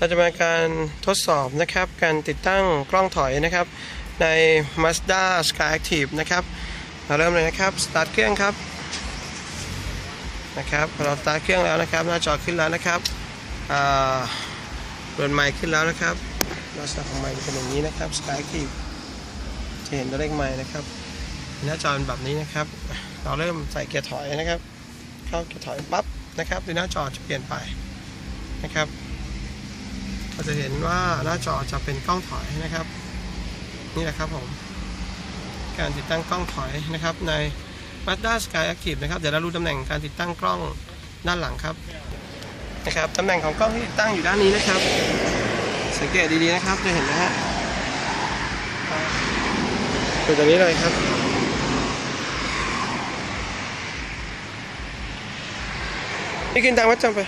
เราจะมาการทดสอบนะครับการติดตั้งกล้องถอยนะครับ ใน Mazda Sky Active นะครับ เราเริ่มเลยนะครับ สตาร์ทเครื่องครับนะครับพอเราสตาร์ทเครื่องแล้วนะครับ หน้าจอขึ้นแล้วนะครับเปิดไมค์ขึ้นแล้วนะครับลักษณะของไมค์จะเป็นอย่างนี้นะครับ Sky Active จะเห็นตัวเลขไมค์นะครับ หน้าจอเป็นแบบนี้นะครับ เราเริ่มใส่เกียร์ถอยนะครับ เข้าเกียร์ถอยปั๊บนะครับดูหน้าจอจะเปลี่ยนไปนะครับ เราจะเห็นว่าหน้าจอจะเป็นกล้องถอยนะครับ นี่แหละครับผม การติดตั้งกล้องถอยนะครับ ใน Mazda Sky Active นะครับ เดี๋ยวเรารู้ตำแหน่งการติดตั้งกล้องด้านหลังครับนะครับตำแหน่งของกล้องที่ติดตั้งอยู่ด้านนี้นะครับ สังเกตดีๆนะครับจะเห็นนะฮะอยู่ตรงนี้เลยครับ นี่กินตังค์วัดจำไป